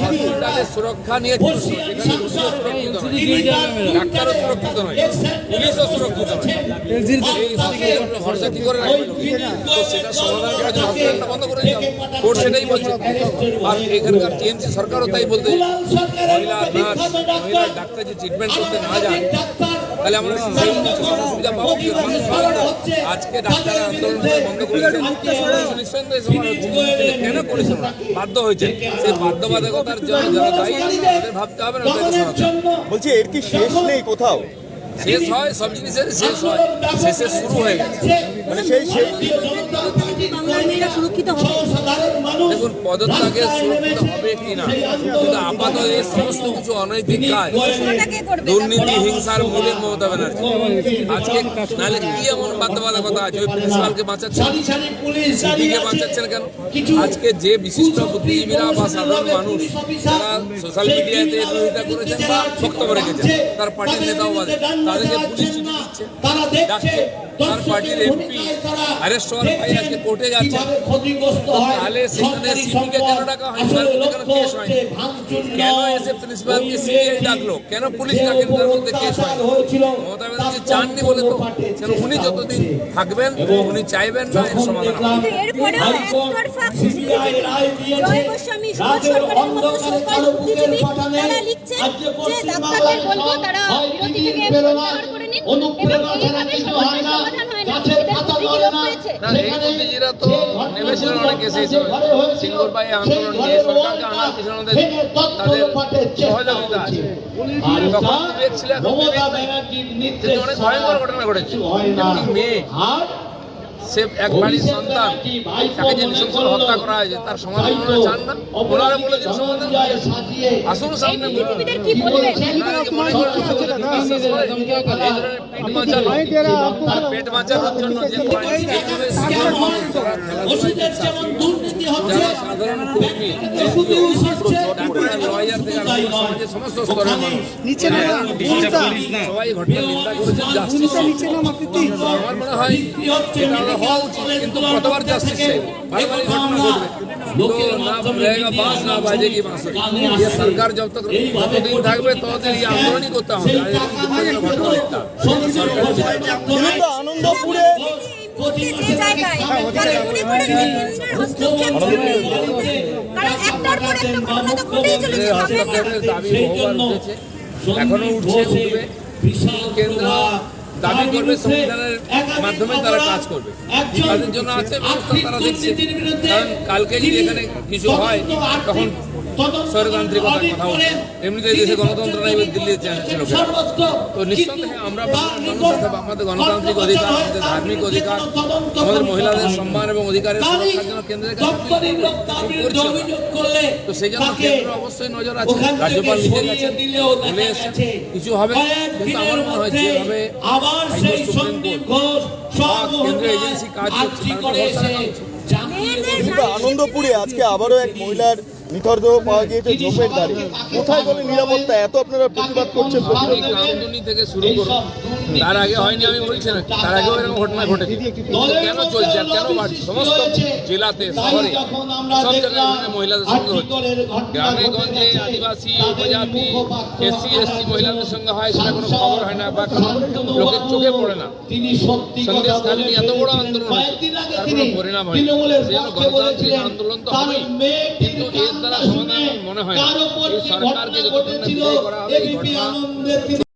হসপিটালের সুরক্ষা নিয়ে ডাক্তারও সুরক্ষিত নয়। পুলিশও সুরক্ষিত নয়। এই হসপিটাল ভরসা কি করে রাখবে তো সেটা সমাধান করার জন্য হসপিটালটা বন্ধ করে কোর্ট সেটাই বলছে। আর এখানকার টিএমসি সরকারও তাই বলতে মহিলা নার্স মহিলা ডাক্তার যে ট্রিটমেন্ট করতে না যায় তাহলে আমরা সুবিধা পাবো কি? মানুষ। আজকে ডাক্তার আন্দোলন করে বন্ধ করেছে কেন করেছে ওরা? বাধ্য হয়েছে। সেই বাধ্যবাধকতার জন্য যারা দায়ী তাদের ভাবতে হবে না বলছি এর কি শেষ নেই কোথাও? শেষ হয় সব জিনিসের শেষ হয়। শেষে শুরু হয়ে গেছে। মানে সেই সেই বাংলার মেয়েরা সুরক্ষিত হবে। দেখুন পদত্যাগে সুরক্ষিত হবে কি না? কিন্তু আপাতত এই সমস্ত কিছু অনৈতিক কাজ দুর্নীতি হিংসার মূলে মমতা ব্যানার্জি। আজকে নাহলে কি এমন বাধ্যবাধকতা আছে? ওই প্রিন্সিপালকে বাঁচাচ্ছেন সিপিকে বাঁচাচ্ছেন কেন? আজকে যে বিশিষ্ট বুদ্ধিজীবীরা বা সাধারণ মানুষ যারা সোশ্যাল মিডিয়াতে বিরোধিতা করেছেন বা বক্তব্য রেখেছেন তার পার্টির নেতাও বাদে। তাদেরকে পুলিশ চিঠি দিচ্ছে। ডাকছে তার পার্টির এমপি অ্যারেস্ট হওয়ার ভাই আজকে কোর্টে যাচ্ছে। তাহলে সেখানে সিপিকে কেন ডাকা হয় তার মধ্যে কেস হয়নি? কেন এসে প্রিন্সিপালকে ডাকলো? কেন পুলিশ ডাকেন তার মধ্যে কেস হয়নি। মমতা ব্যানার্জি চাননি বলে তো কেন উনি যতদিন থাকবেন উনি চাইবেন না এর সমাধান হয় না। না। তো নেমেছিলেন অনেক এসে সিঙ্গুর আন্দোলন নিয়ে সরকারকে আনার পিছনে তাদের সহযোগিতা আছে। তখন বিবেক ছিল এখন বিবেক নেই। কিন্তু অনেক ভয়ঙ্কর ঘটনা ঘটেছে। মেয়ে সে এক বাড়ির সন্তান তাকে যে নৃশংস হত্যা করা হয়েছে তার সমাধান ওনারা চান না ওনারা বলেছেন সমাধান আসুন সামনে বলুন। মনে পেট বাঁচানো আর পেট বাঁচানোর জন্য যে যারা খেলাধুলায় যারা সাধারণ কর্মী ডাক্তার লয়ার থেকে আরম্ভ করে সমাজের সমস্ত স্তরের মানুষ সবাই ঘটনা নিন্দা করেছেন জাস্টিস আমার মনে হয় এটা আমরা হওয়া উচিত কিন্তু কতবার জাস্টিস চাই বারবারই ঘটনা ঘটবে তো না रहेगा बांस ना बाजेगी बांसुरी ये सरकार जब तक যতদিন থাকবে ততদিন এই আন্দোলনই করতে হবে আর এরকম দুঃখজনক ঘটনা দেখতে হবে সরকার কিন্তু আনন্দপুরে যে জায়গায় মনে করেন যে কেন্দ্রের হস্তক্ষেপ চলবে। কারণ একটার পর একটা ঘটনা তো ঘটেই চলেছে কেন্দ্রের গ্রামে হস্তক্ষেপের দাবি বহুবার উঠেছে এখনও উঠছে উঠবে। কেন্দ্র দাবি করবে সংবিধানের মাধ্যমে তারা কাজ করবে। তাদের জন্য আছে ব্যবস্থা তারা দেখছে। কারণ কালকে যদি এখানে কিছু হয় তখন স্বৈরতান্ত্রিকতার কথা এমনিতে দেশে গণতন্ত্র নাই দিল্লির ছিল তো নিঃসন্দেহে আমরা মানুষ আমাদের গণতান্ত্রিক অধিকার আমাদের ধার্মিক অধিকার আমাদের মহিলাদের সম্মান এবং অধিকারের সুরক্ষার জন্য কেন্দ্রের কাছে তো সেই জন্য কেন্দ্র অবশ্যই নজর আছে। রাজ্যপাল নিজে গেছেন বলে কিছু হবে কিন্তু আমার মনে হয় যেভাবে হাইকোর্ট সেই সন্দীপ ঘোষ আনন্দপুরে আজকে আবারও এক মহিলার মৃতদেহ পাওয়া গিয়েছে ঝোপের দাঁড়ি কোথায় বলে নিরাপত্তা? এত আপনারা প্রতিবাদ করছেন প্রতিবাদ থেকে শুরু করব তার আগে হয়নি আমি বলছি না তার আগেও এরকম ঘটনা ঘটেছে। কেন চলছে আর কেন বাড়ছে? সমস্ত জেলাতে শহরে সব জায়গায় মহিলাদের সঙ্গে হচ্ছে গ্রামে গঞ্জে আদিবাসী উপজাতি এসসি এসটি মহিলাদের সঙ্গে হয় সেটা কোনো খবর হয় না বা কোনো লোকের চোখে পড়ে না। সন্দেশ খালি এত বড় আন্দোলন তার কোনো পরিণাম হয় সেই জন্য গণতান্ত্রিক আন্দোলন তো হবেই। কিন্তু এর দ্বারা সমাধান মনে হয় সরকারকে যতক্ষণ না করা হবে ঘটনা